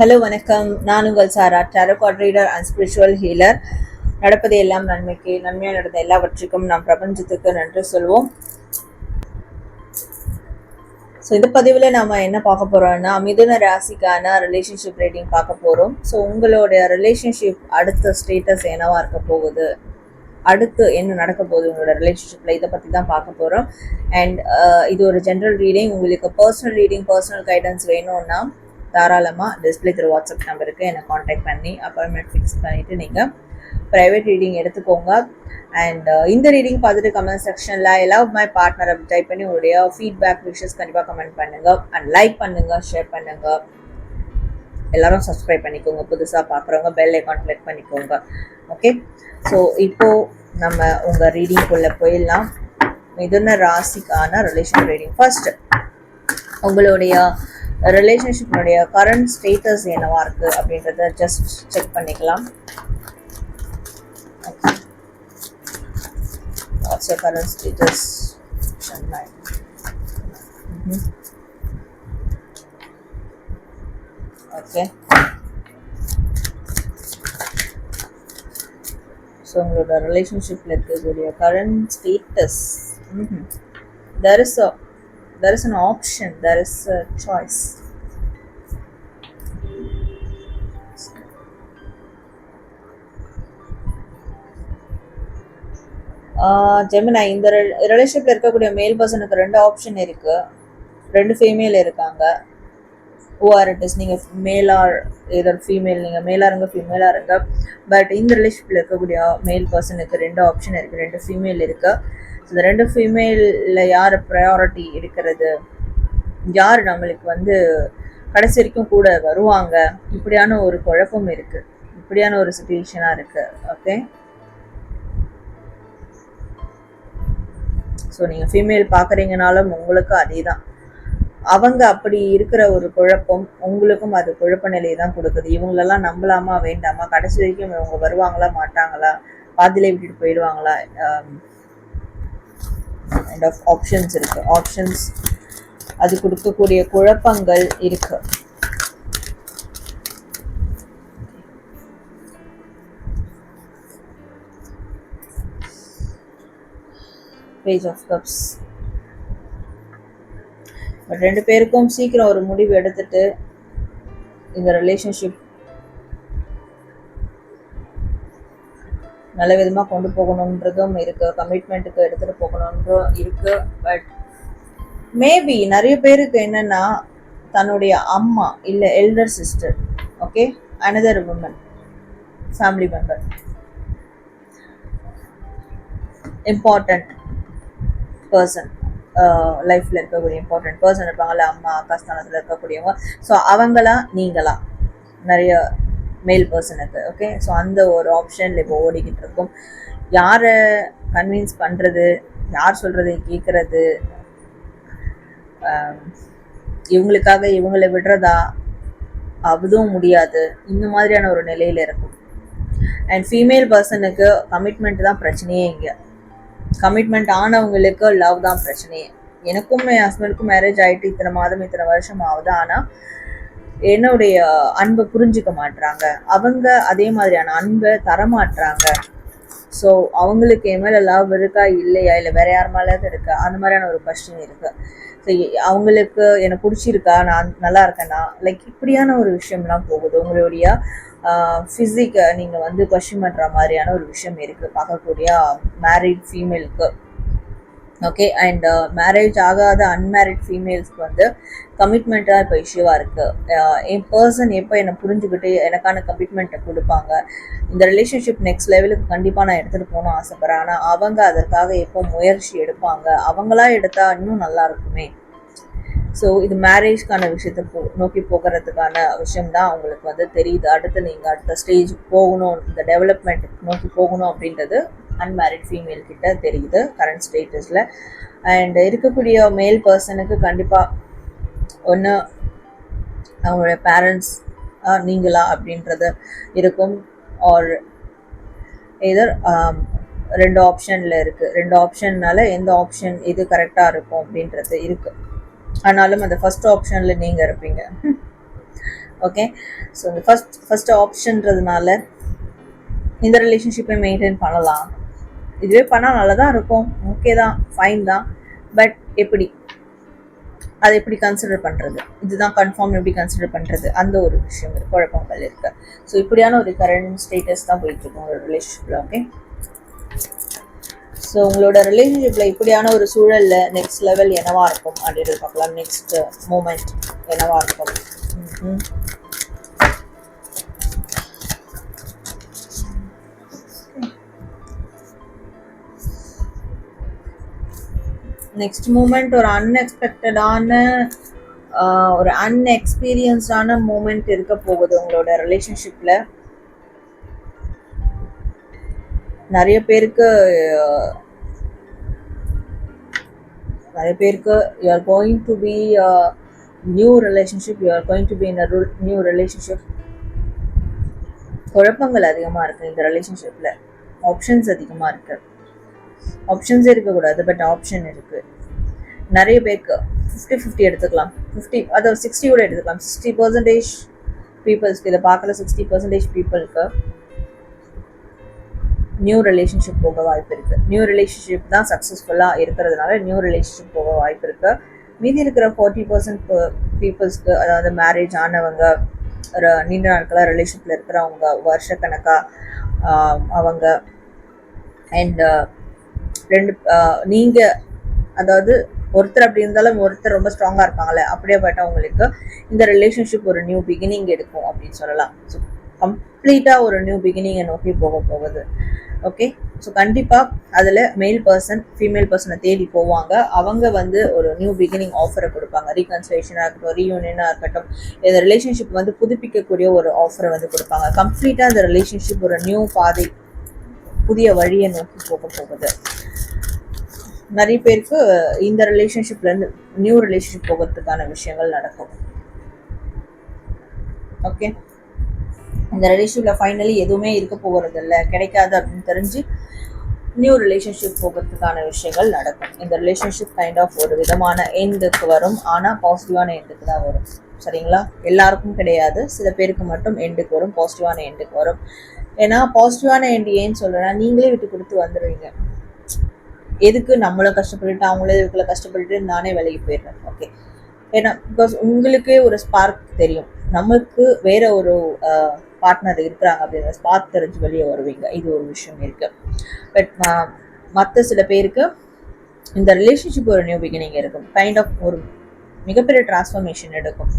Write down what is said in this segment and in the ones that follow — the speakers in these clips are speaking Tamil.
ஹலோ வணக்கம். நான் உங்கள் Sara tarot card reader and spiritual healer நடப்பது எல்லாம் நன்மைக்கு நன்மையாக நடந்த எல்லாவற்றுக்கும் நாம் பிரபஞ்சத்துக்கு நன்றி சொல்வோம். ஸோ இந்த பதிவில் நாம் என்ன பார்க்க போகிறோம்னா மிதுன ராசிக்கான ரிலேஷன்ஷிப் ரேட்டிங் பார்க்க போகிறோம் ஸோ உங்களுடைய ரிலேஷன்ஷிப் அடுத்த ஸ்டேட்டஸ் என்னவா இருக்க போகுது? அடுத்து என்ன நடக்க போகுது உங்களோட ரிலேஷன்ஷிப்பில் இதை பற்றி தான் பார்க்க போகிறோம் அண்ட் uh, இது ஒரு ஜென்ரல் ரீடிங் உங்களுக்கு பர்சனல் ரீடிங் பர்சனல் கைடன்ஸ் வேணும்னா தாராளமாக டிஸ்பிளே திரு வாட்ஸ்அப் நம்பருக்கு என்னை காண்டாக்ட் பண்ணி அப்பாயின்மெண்ட் ஃபிக்ஸ் பண்ணிவிட்டு நீங்கள் ப்ரைவேட் ரீடிங் எடுத்துக்கோங்க. அண்ட் uh, இந்த ரீடிங் பார்த்துட்டு கமெண்ட் செக்ஷனில் எல்லா லவ் மை பார்ட்னர் அப்படி டைப் பண்ணி உங்களுடைய ஃபீட்பேக் விஷஸ் கண்டிப்பாக கமெண்ட் பண்ணுங்கள் அண்ட் லைக் பண்ணுங்கள் ஷேர் பண்ணுங்கள் எல்லாரும் சப்ஸ்கிரைப் பண்ணிக்கோங்க. புதுசாக பார்க்குறவங்க பெல் ஐக்கான் கிளிக் பண்ணிக்கோங்க. ஓகே ஸோ இப்போது நம்ம உங்கள் ரீடிங்குள்ளே போயிடலாம். மிதுன ராசிக்கான ரிலேஷன் ரீடிங் ஃபர்ஸ்ட் உங்களுடைய ரிலேஷன்ஷிப்னுடைய கரண்ட் ஸ்டேட்டஸ் என்னவா இருக்கு அப்படின்றத ஜஸ்ட் செக் பண்ணிக்கலாம். What's current status okay so உங்களோட ரிலேஷன்ஷிப்பில் இருக்கக்கூடிய current status there is a there is an option there is a choice. ஜெமினா இந்த ரிலேஷன்ஷிப்பில் இருக்கக்கூடிய மேல் பர்சனுக்கு ரெண்டு ஆப்ஷன் இருக்கு. ரெண்டு ஃபீமேல் இருக்காங்க. ஓஆர் இட் இஸ் நீங்கள் மேலார் ஏதோ ஃபீமேல் நீங்கள் மேலாக இருங்க ஃபீமேலாக இருங்க. பட் இந்த ரிலேஷன்ஷிப்பில் இருக்கக்கூடிய மேல் பர்சனுக்கு ரெண்டு ஆப்ஷன் இருக்குது ரெண்டு ஃபீமேல் இருக்குது இந்த ரெண்டு ஃபீமேலில் யார் ப்ரையாரிட்டி எடுக்கிறது? யார் நம்மளுக்கு வந்து கடைசி வரைக்கும் கூட வருவாங்க? இப்படியான ஒரு குழப்பம் இருக்குது இப்படியான ஒரு சுச்சுவேஷனாக இருக்குது ஓகே ஸோ நீங்கள் ஃபீமேல் பார்க்குறீங்கனாலும் உங்களுக்கும் அதே தான் அவங்க அப்படி இருக்கிற ஒரு குழப்பம் உங்களுக்கும் அது குழப்ப நிலையை தான் கொடுக்குது. இவங்களெல்லாம் நம்பலாமா வேண்டாமா? கடைசி வரைக்கும் இவங்க வருவாங்களா மாட்டாங்களா? பாதியிலே விட்டுட்டு போயிடுவாங்களா? கைண்ட் ஆஃப் ஆப்ஷன்ஸ் இருக்கு. ஆப்ஷன்ஸ் அது கொடுக்கக்கூடிய குழப்பங்கள் இருக்கு. பேஜ் ஆஃப் கப்ஸ் பட் ரெண்டு பேருக்கும் சீக்கிரம் ஒரு முடிவு எடுத்துட்டு இந்த ரிலேஷன்ஷிப் நல்ல விதமாக கொண்டு போகணுன்றதும் இருக்கு. கமிட்மெண்ட்டுக்கு எடுத்துகிட்டு போகணுன்றும் இருக்கு. பட் மேபி நிறைய பேருக்கு என்னென்னா தன்னுடைய அம்மா இல்லை elder sister okay another woman family member important person லைஃப்பில் இருக்கக்கூடிய இம்பார்ட்டன்ட் பர்சன் இருப்பாங்கல்ல அம்மா அக்கா ஸ்தானத்தில் இருக்கக்கூடியவங்க. ஸோ அவங்களா நீங்களா? நிறைய மேல் பர்சனுக்கு ஓகே ஸோ அந்த ஒரு ஆப்ஷனில் இப்போ ஓடிக்கிட்டு இருக்கும். யாரை கன்வின்ஸ் பண்ணுறது யார் சொல்கிறதை கேட்குறது இவங்களுக்காக இவங்களை விடுறதா அதுவும் முடியாது. இந்த மாதிரியான ஒரு நிலையில் இருக்கும். அண்ட் ஃபீமேல் பர்சனுக்கு கமிட்மெண்ட் தான் பிரச்சனையே இங்கே. கமிட்மெண்ட் ஆனவங்களுக்கு லவ் தான் பிரச்சனையே. எனக்கும் என் ஹஸ்பண்டுக்கும் மேரேஜ் ஆகிட்டு இத்தனை மாதம் இத்தனை வருஷம் ஆகுது. ஆனால் என்னுடைய அன்பை புரிஞ்சுக்க மாட்டுறாங்க அவங்க அதே மாதிரியான அன்பை தரமாட்டுறாங்க ஸோ அவங்களுக்கு என் மேலே லவ் இருக்கா? இல்லையா? இல்லை வேற யார் மேலேயாவது இருக்கா? அந்த மாதிரியான ஒரு கொஸ்டின் இருக்குது ஸோ அவங்களுக்கு எனக்கு பிடிச்சிருக்கா? நான் நல்லா இருக்கேனா? லைக் இப்படியான ஒரு விஷயம்லாம் போகுது. உங்களுடைய ஃபிசிக்கை நீங்கள் வந்து கொஸ்டின் பண்ணுற மாதிரியான ஒரு விஷயம் இருக்குது பார்க்கக்கூடிய மேரிட் ஃபீமேலுக்கு ஓகே அண்ட் மேரேஜ் ஆகாத அன்மேரிட் ஃபீமேல்ஸ்க்கு வந்து கமிட்மெண்ட்டாக இப்போ இஷ்யூவாக இருக்குது uh, என் பர்சன் எப்போ என்னை புரிஞ்சுக்கிட்டு எனக்கான கமிட்மெண்ட்டை கொடுப்பாங்க? இந்த ரிலேஷன்ஷிப் நெக்ஸ்ட் லெவலுக்கு கண்டிப்பாக நான் எடுத்துகிட்டு போகணும் ஆசைப்பட்றேன். ஆனால் அவங்க அதற்காக எப்போ முயற்சி எடுப்பாங்க? அவங்களா எடுத்தால் இன்னும் நல்லா இருக்குமே? ஸோ இது மேரேஜ்க்கான விஷயத்தை போ நோக்கி போகிறதுக்கான விஷயம் தான் அவங்களுக்கு வந்து தெரியுது. அடுத்து நீங்கள் அடுத்த ஸ்டேஜ் போகணும். இந்த டெவலப்மெண்ட் நோக்கி போகணும் அப்படின்றது அன்மேரிட் ஃபீமேல் கிட்ட தெரியுது கரண்ட் ஸ்டேட்டஸில் அண்ட் இருக்கக்கூடிய மேல் பர்சனுக்கு கண்டிப்பாக ஒன்று அவங்களுடைய பேரண்ட்ஸ் நீங்களா அப்படின்றது இருக்கும். ஆர் எதர் ரெண்டு ஆப்ஷனில் இருக்குது ரெண்டு ஆப்ஷன்னால எந்த ஆப்ஷன் இது கரெக்டாக இருக்கும் அப்படின்றது இருக்குது ஆனாலும் அந்த ஃபர்ஸ்ட் ஆப்ஷனில் நீங்கள் இருப்பீங்க. ஓகே ஸோ இந்த ஃபர்ஸ்ட் ஃபஸ்ட் ஆப்ஷன்றதுனால இந்த ரிலேஷன்ஷிப்பை மெயின்டைன் பண்ணலாம். இதுவே பண்ணால் நல்லா தான் இருக்கும். ஓகே தான் ஃபைன் தான். பட் எப்படி? அதை எப்படி கன்சிடர் பண்ணுறது இதுதான் கன்ஃபார்ம் எப்படி கன்சிடர் பண்ணுறது அந்த ஒரு விஷயம் இருக்குது குழப்பங்கள் இருக்குது ஸோ இப்படியான ஒரு கரண்ட் ஸ்டேட்டஸ் தான் போயிட்டுருக்கோம் ஒரு ரிலேஷன்ஷிப்பில் ஓகே ஸோ உங்களோட ரிலேஷன்ஷிப்பில் இப்படியான ஒரு சூழலில் நெக்ஸ்ட் லெவல் என்னவாக இருக்கும்? அப்படின்றது பார்க்கலாம். நெக்ஸ்ட் மூமெண்ட் என்னவாக இருக்கும்? நெக்ஸ்ட் மூமெண்ட் ஒரு அன்எக்ஸ்பெக்டடான ஒரு அன்எக்ஸ்பீரியன்ஸ்டான மூமெண்ட் இருக்க போகுது உங்களோட ரிலேஷன்ஷிப்பில் நிறைய பேருக்கு நிறைய பேருக்கு you are going to be new relationship you are going to be in new relationship குழப்பங்கள் அதிகமாக இருக்குது இந்த ரிலேஷன்ஷிப்பில் ஆப்ஷன்ஸ் அதிகமாக இருக்குது ஆப்ஷன்ஸே இருக்கக்கூடாது பட் ஆப்ஷன் இருக்குது நிறைய பேருக்கு ஃபிஃப்டி ஃபிஃப்டி எடுத்துக்கலாம். ஃபிஃப்டி அதை சிக்ஸ்டி கூட எடுத்துக்கலாம். சிக்ஸ்டி பர்சன்டேஜ் பீப்புள்ஸ்க்கு இதை பார்க்குற சிக்ஸ்டி பர்சன்டேஜ் பீப்புளுக்கு நியூ ரிலேஷன்ஷிப் போக வாய்ப்பு இருக்கு. நியூ ரிலேஷன்ஷிப் தான் சக்ஸஸ்ஃபுல்லாக இருக்கிறதுனால நியூ ரிலேஷன்ஷிப் போக வாய்ப்பு இருக்கு. மீதி இருக்கிற ஃபார்ட்டி பர்சன்ட் பீப்புள்ஸ்க்கு அதாவது மேரேஜ் ஆனவங்க ஒரு நீண்ட நாட்களாக ரிலேஷன்ஷிப்பில் இருக்கிறவங்க வருஷக்கணக்காக அவங்க அண்ட் ரெண்டு நீங்கள் நீங்க அதாவது ஒருத்தர் அப்படி இருந்தாலும் ஒருத்தர் ரொம்ப ஸ்ட்ராங்கா அப்படியே அப்படியேப்பட்டவங்களுக்கு இந்த ரிலேஷன்ஷிப் ஒரு நியூ பிகினிங் எடுக்கும் அப்படின்னு சொல்லலாம். ஸோ கம்ப்ளீட்டா ஒரு நியூ பிகினிங்கை நோக்கி போக போகுது. ஓகே ஸோ கண்டிப்பா அதுல மேல் பர்சன் ஃபீமேல் பர்சனை தேடி போவாங்க. அவங்க வந்து ஒரு நியூ பிகினிங் ஆஃபரை கொடுப்பாங்க. ரீகன்சலேஷனாக இருக்கட்டும் ரீயூனியனாக இருக்கட்டும் இந்த ரிலேஷன்ஷிப் வந்து புதுப்பிக்கக்கூடிய ஒரு ஆஃபரை வந்து கொடுப்பாங்க. கம்ப்ளீட்டா இந்த ரிலேஷன்ஷிப் ஒரு நியூ பாதை புதிய வழியை நோக்கி போக போகுது. நிறைய பேருக்கு இந்த ரிலேஷன்ஷிப்ல இருந்து நியூ ரிலேஷன்ஷிப் போகிறதுக்கான விஷயங்கள் நடக்கும். ஓகே இந்த ரிலேஷன்ஷிப்ல ஃபைனலி எதுவுமே இருக்க போகிறது இல்லை கிடைக்காது அப்படின்னு தெரிஞ்சு நியூ ரிலேஷன்ஷிப் போகிறதுக்கான விஷயங்கள் நடக்கும். இந்த ரிலேஷன்ஷிப் கைண்ட் ஆஃப் ஒரு விதமான எண்டுக்கு வரும். ஆனால் பாசிட்டிவான எண்டுக்கு தான் வரும். சரிங்களா? எல்லாருக்கும் கிடையாது. சில பேருக்கு மட்டும் எண்டுக்கு வரும். பாசிட்டிவான எண்டுக்கு வரும். ஏன்னா பாசிட்டிவான எண்டு ஏன்னு சொல்கிறேன்னா நீங்களே விட்டு கொடுத்து வந்துடுவீங்க. எதுக்கு நம்மளும் கஷ்டப்பட்டுட்டு அவங்களே இதுக்குள்ள கஷ்டப்பட்டுட்டு நானே விலகி போயிடுறேன். ஓகே ஏன்னா பிகாஸ் உங்களுக்கே ஒரு ஸ்பார்க் தெரியும். நமக்கு வேற ஒரு பார்ட்னர் இருக்கிறாங்க அப்படிங்கிற ஸ்பார்க் தெரிஞ்சு வெளியே வருவீங்க. இது ஒரு விஷயம் இருக்கு. பட் மற்ற சில பேருக்கு இந்த ரிலேஷன்ஷிப் ஒரு நியூ பிகினிங் இருக்கும். கைண்ட் ஆஃப் ஒரு மிகப்பெரிய டிரான்ஸ்ஃபர்மேஷன் எடுக்கும்.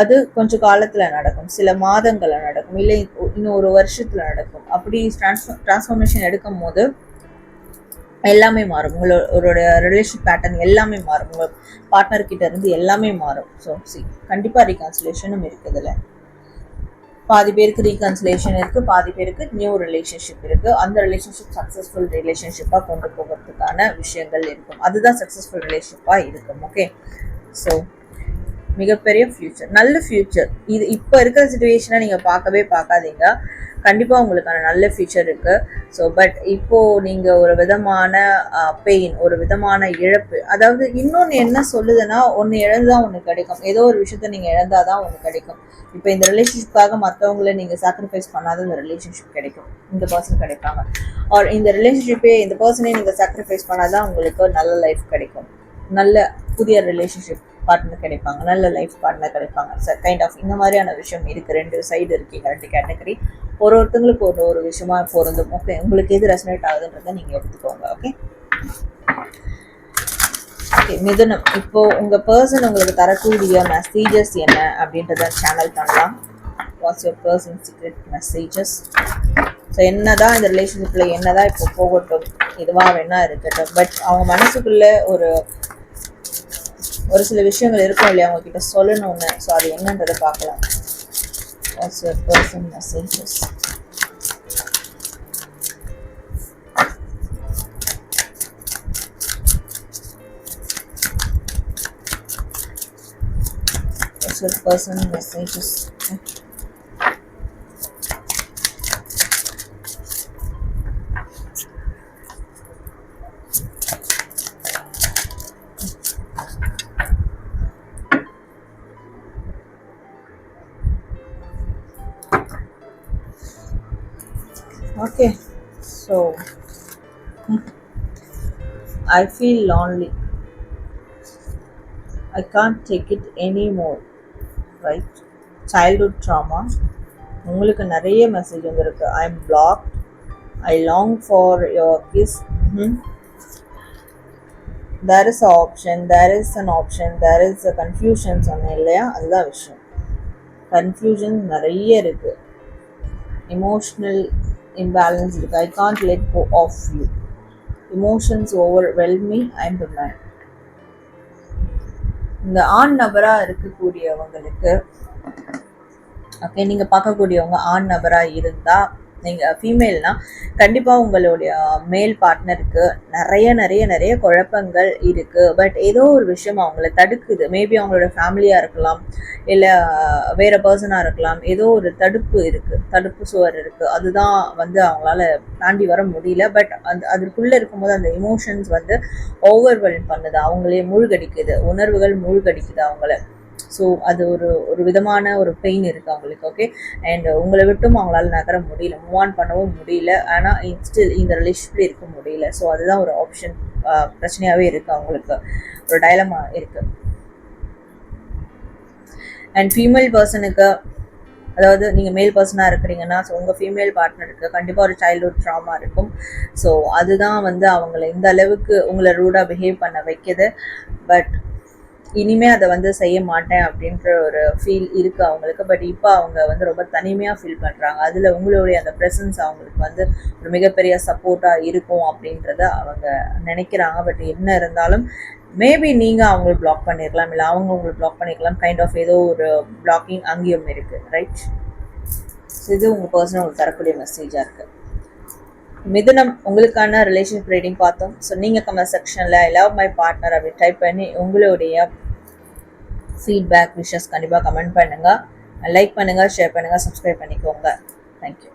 அது கொஞ்சம் காலத்தில் நடக்கும். சில மாதங்களில் நடக்கும். இல்லை இன்னும் ஒரு வருஷத்தில் நடக்கும். அப்படி டிரான்ஸ்ஃபர் டிரான்ஸ்ஃபர்மேஷன் எடுக்கும் போது எல்லாமே மாறும். உங்களோட ரிலேஷன் பேட்டர்ன் எல்லாமே மாறும். உங்கள் பார்ட்னர் கிட்ட இருந்து எல்லாமே மாறும். ஸோ சி கண்டிப்பாக ரீகான்சிலேஷனும் இருக்குதுல்ல பாதி பேருக்கு ரீகன்சிலேஷன் இருக்குது பாதி பேருக்கு நியூ ரிலேஷன்ஷிப் இருக்குது அந்த ரிலேஷன்ஷிப் சக்ஸஸ்ஃபுல் ரிலேஷன்ஷிப்பாக கொண்டு போகிறதுக்கான விஷயங்கள் இருக்கும். அதுதான் சக்ஸஸ்ஃபுல் ரிலேஷன்ஷிப்பாக இருக்கும் ஓகே ஸோ மிகப்பெரிய ஃப்யூச்சர் நல்ல ஃப்யூச்சர் இது இப்போ இருக்கிற சுச்சுவேஷனை நீங்கள் பார்க்கவே பார்க்காதீங்க. கண்டிப்பாக உங்களுக்கான நல்ல ஃபியூச்சர் இருக்குது ஸோ பட் இப்போது நீங்கள் ஒரு விதமான பெயின் ஒரு விதமான இழப்பு. அதாவது இன்னொன்று என்ன சொல்லுதுன்னா ஒன்று இழந்தால் ஒன்று கிடைக்கும். ஏதோ ஒரு விஷயத்த நீங்கள் இழந்தால் தான் ஒன்று கிடைக்கும். இப்போ இந்த ரிலேஷன்ஷிப்காக மற்றவங்கள நீங்கள் சாக்ரிஃபைஸ் பண்ணாத இந்த ரிலேஷன்ஷிப் கிடைக்கும். இந்த பர்சன் கிடைப்பாங்க ஆர் இந்த ரிலேஷன்ஷிப்பே இந்த பர்சனே நீங்கள் சாக்ரிஃபைஸ் பண்ணாதான் உங்களுக்கு நல்ல லைஃப் கிடைக்கும். நல்ல புதிய ரிலேஷன்ஷிப் பார்ட்னர் கிடைப்பாங்க நல்ல லைஃப் பார்ட்னர் கிடைப்பாங்க. சார் கைண்ட் ஆஃப் இந்த மாதிரியான விஷயம் இருக்கு. ரெண்டு சைடு இருக்கீங்க ரெண்டு கேட்டகரி ஒரு ஒருத்தங்களுக்கு ஒரு ஒரு விஷயமா பொருந்தும். ஓகே உங்களுக்கு எது ரெசனேட் ஆகுதுன்றதை நீங்க எடுத்துக்கோங்க ஓகே ஓகே மிதுனம். இப்போ உங்க பர்சன் உங்களுக்கு தரக்கூடிய மெசேஜஸ் என்ன அப்படின்றத சேனல் பண்ணலாம். What's your person secret messages so என்னதான் இந்த ரிலேஷன்ஷிப்பில் என்னதான் இப்போ போகட்டும் இதுவாக வேணா இருக்கட்டும் பட் அவங்க மனசுக்குள்ள ஒரு ஒரு சில விஷயங்கள் இருக்கும் இல்லையா? அவங்க கிட்ட சொல்லணும்னு. ஸோ அது என்னன்றதை பார்க்கலாம். What's your person messages What's your person messages? Okay, so I feel lonely. I can't take it anymore. Right? Childhood trauma. உங்களுக்கு நிறைய மெசேஜ் வந்திருக்கு. I am black I long for your kiss there is a option there is an option there is a confusion சொன்னேன் இல்லையா? அதுதான் விஷயம். கன்ஃபியூஷன் நிறைய இருக்குது எமோஷ்னல் இம்பேலன்ஸ் இருக்கு. I can't let go of you emotions over whelm me I'm man இந்த ஆண் நபராக இருக்கக்கூடியவங்களுக்கு ஓகே நீங்கள் பார்க்கக்கூடியவங்க ஆண் நபராக இருந்தால் நீங்கள் ஃபீமேல்னால் கண்டிப்பாக உங்களுடைய மேல் பார்ட்னருக்கு நிறைய நிறைய நிறைய குழப்பங்கள் இருக்குது பட் ஏதோ ஒரு விஷயம் அவங்கள தடுக்குது. மேபி அவங்களோட ஃபேமிலியாக இருக்கலாம். இல்லை வேறு பர்சனாக இருக்கலாம். ஏதோ ஒரு தடுப்பு இருக்குது தடுப்பு சுவர் இருக்குது அதுதான் வந்து அவங்களால தாண்டி வர முடியல. பட் அந்த அதற்குள்ளே இருக்கும்போது அந்த இமோஷன்ஸ் வந்து ஓவர்வெல்ம் பண்ணுது. அவங்களே மூழ்கடிக்குது. உணர்வுகள் மூழ்கடிக்குது அவங்கள. ஸோ அது ஒரு ஒரு விதமான ஒரு பெயின் இருக்குது அவங்களுக்கு ஓகே அண்ட் உங்களை விட்டும் அவங்களால நகர முடியல. மூவ் ஆன் பண்ணவும் முடியல. ஆனால் ஸ்டில் இந்த ரிலேஷன்ஷிப்ல இருக்க முடியல. ஸோ அதுதான் ஒரு ஆப்ஷன் பிரச்சனையாகவே இருக்குது அவங்களுக்கு. ஒரு டயலமா இருக்குது அண்ட் ஃபீமேல் பர்சனுக்கு அதாவது நீங்கள் மேல் பர்சனாக இருக்கிறீங்கன்னா ஸோ உங்கள் ஃபீமேல் பார்ட்னருக்கு கண்டிப்பாக ஒரு சைல்ட்ஹுட் ட்ராமா இருக்கும். ஸோ அதுதான் வந்து அவங்கள இந்த அளவுக்கு உங்களை ரூடாக பிஹேவ் பண்ண வைக்குது. பட் இனிமே அதை வந்து செய்ய மாட்டேன் அப்படின்ற ஒரு ஃபீல் இருக்கு அவங்களுக்கு. பட் இப்போ அவங்க வந்து ரொம்ப தனிமையாக ஃபீல் பண்ணுறாங்க அதில் உங்களுடைய அந்த ப்ரெசன்ஸ் அவங்களுக்கு வந்து ஒரு மிகப்பெரிய சப்போர்ட்டாக இருக்கும் அப்படின்றத அவங்க நினைக்கிறாங்க. பட் என்ன இருந்தாலும் மேபி நீங்கள் அவங்களை பிளாக் பண்ணிருக்கலாம். இல்லை அவங்க உங்களை பிளாக் பண்ணிருக்கலாம். கைண்ட் ஆஃப் ஏதோ ஒரு பிளாக்கிங் அங்கேயும் இருக்குது ரைட் இது உங்கள் பர்சனல் உங்களுக்கு தரக்கூடிய மெசேஜாக இருக்குது மிதுனம் உங்களுக்கான ரிலேஷன்ஷிப் ரீடிங் பார்த்தோம். ஸோ நீங்கள் கமெண்ட் செக்ஷனில் லவ் மை பார்ட்னர் அப்படி டைப் பண்ணி உங்களுடைய ஃபீட்பேக் விஷஸ் கண்டிப்பாக கமெண்ட் பண்ணுங்கள் லைக் பண்ணுங்கள் ஷேர் பண்ணுங்கள் சப்ஸ்கிரைப் பண்ணிக்கோங்க. Thank you